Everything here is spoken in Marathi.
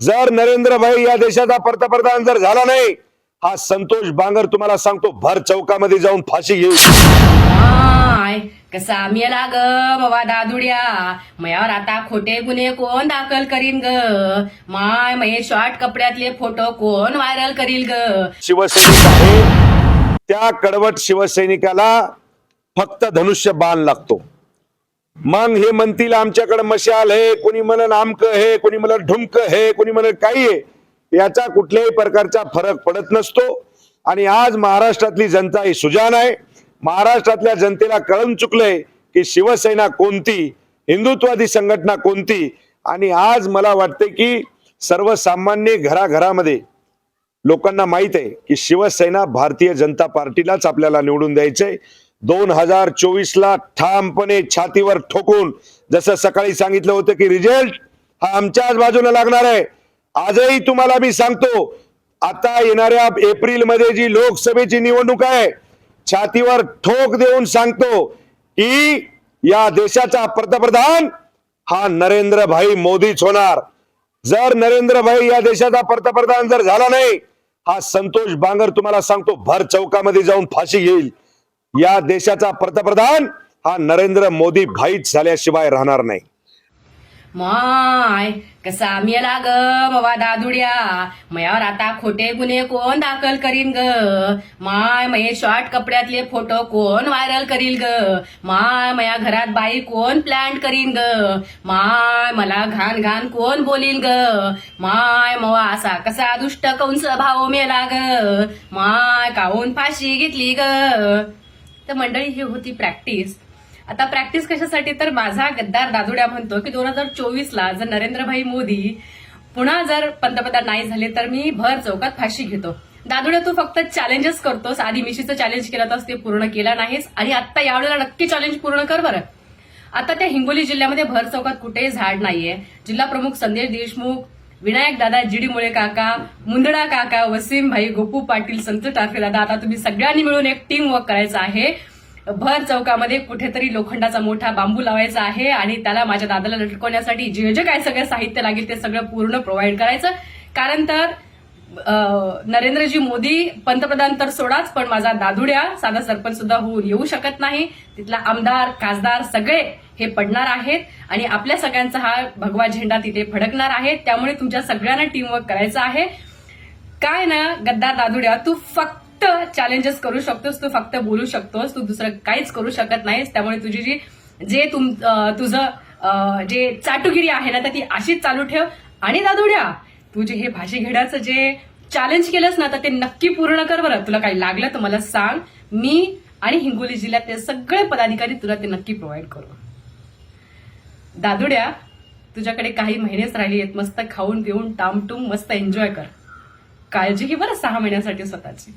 जर नरेंद्र भाई या देशाचा पंतप्रधान जर झाला नाही हा संतोष बांगर तुम्हाला सांगतो भर चौकामध्ये जाऊन फाशी माय कसा मेला ग बाबा दादुड्या? मयावर आता खोटे गुन्हे कोण दाखल करीन ग? माय मये शॉर्ट कपड्यातले फोटो कोण व्हायरल करील ग? शिवसैनिक आहे. त्या कडवट शिवसैनिकाला फक्त धनुष्य बाण लागतो. मग हे म्हणतील आमच्याकडे मशाल आहे कोणी म्हणन आमक हे कोणी म्हणत ढुमक हे कोणी म्हणत काही आहे. याचा कुठल्याही प्रकारचा फरक पडत नसतो. आणि आज महाराष्ट्रातली जनता ही सुजान आहे. महाराष्ट्रातल्या जनतेला कळून चुकलंय की शिवसेना कोणती हिंदुत्वादी संघटना कोणती. आणि आज मला वाटते की सर्वसामान्य घराघरामध्ये लोकांना माहीत आहे की शिवसेना भारतीय जनता पार्टीलाच आपल्याला निवडून द्यायचंय. दोन हजार चोवीस ला ठामपणे छातीवर ठोकून जसं सकाळी सांगितलं होतं की रिझल्ट हा आमच्याच बाजूने लागणार आहे. आजही तुम्हाला मी सांगतो आता येणाऱ्या एप्रिलमध्ये जी लोकसभेची निवडणूक आहे छातीवर ठोक देऊन सांगतो की या देशाचा पंतप्रधान हा नरेंद्र भाई मोदीच होणार. जर नरेंद्र भाई या देशाचा पंतप्रधान जर झाला नाही हा संतोष बांगर तुम्हाला सांगतो भर चौकामध्ये जाऊन फाशी घेईल. या देशाचा पंतप्रधान हा नरेंद्र मोदी भाईच झाल्याशिवाय राहणार नाही. माय कसा मेला ग बाबा दादुड्या? मयावर आता खोटे गुन्हे कोण दाखल करीन ग? माय मये शॉर्ट कपड्यातले फोटो कोण व्हायरल करील ग? माय मया घरात बाई कोण प्लॅन करीन ग? माय मला घाण घाण कोण बोलील ग? माय मवा असा कसा दुष्ट कंस भाऊ मेला ग? माय काहून फाशी घेतली ग? तर मंडळी ही होती प्रॅक्टिस. आता प्रॅक्टिस कशासाठी? तर माझा गद्दार दादुड्या म्हणतो की दोन हजार चोवीसला जर नरेंद्रभाई मोदी पुन्हा जर पंतप्रधान नाही झाले तर मी भर चौकात फाशी घेतो. दादुड्या तू फक्त चॅलेंजेस करतोस. आधी मिशीचं चॅलेंज केलं तर ते पूर्ण केला नाहीस. आणि आता यावेळेला नक्की चॅलेंज पूर्ण कर बरं. आता त्या हिंगोली जिल्ह्यामध्ये भर चौकात कुठेही झाड नाहीये. जिल्हा प्रमुख संदेश देशमुख विनायक दादा जिडी मुळे काका मुंदडा काका वसीम भाई गोपू पाटील संत टारफे दादा आता तुम्ही सगळ्यांनी मिळून एक टीम वर्क करायचं आहे. भर चौकामध्ये कुठेतरी लोखंडाचा मोठा बांबू लावायचा आहे आणि त्याला माझ्या दादाला लटकवण्यासाठी जे जे काय सगळं साहित्य लागेल ते सगळं पूर्ण प्रोव्हाइड करायचं. कारण तर नरेंद्रजी मोदी पंतप्रधान तर सोडाच पण माझा दादुड्या साधा सरपंच सुद्धा होऊन येऊ शकत नाही. तिथला आमदार खासदार सगळे हे पडणार आहेत आणि आपल्या सगळ्यांचा हा भगवा झेंडा तिथे फडकणार आहे. त्यामुळे तुमच्या सगळ्यांना टीमवर्क करायचं आहे. काय ना गद्दार दादुड्या तू फक्त चॅलेंजेस करू शकतोस तू फक्त बोलू शकतोस तू दुसरं काहीच करू शकत नाहीस. त्यामुळे तुझी जी जे तुम तुझं जे चाटुगिरी आहे ना तर ती अशीच चालू ठेव. आणि दादुड्या तुझे हे भाषे घेण्याचं जे चॅलेंज केलंस ना तर ते नक्की पूर्ण कर बरं. तुला काही लागलं तर मला सांग. मी आणि हिंगोली जिल्ह्यातले सगळे पदाधिकारी तुला ते नक्की प्रोव्हाइड करू. दादुड्या तुझ्याकडे काही महिनेच राहिले आहेत. मस्त खाऊन पिऊन टामटूम मस्त एन्जॉय कर. काळजी घे बरं सहा महिन्यासाठी स्वतःची.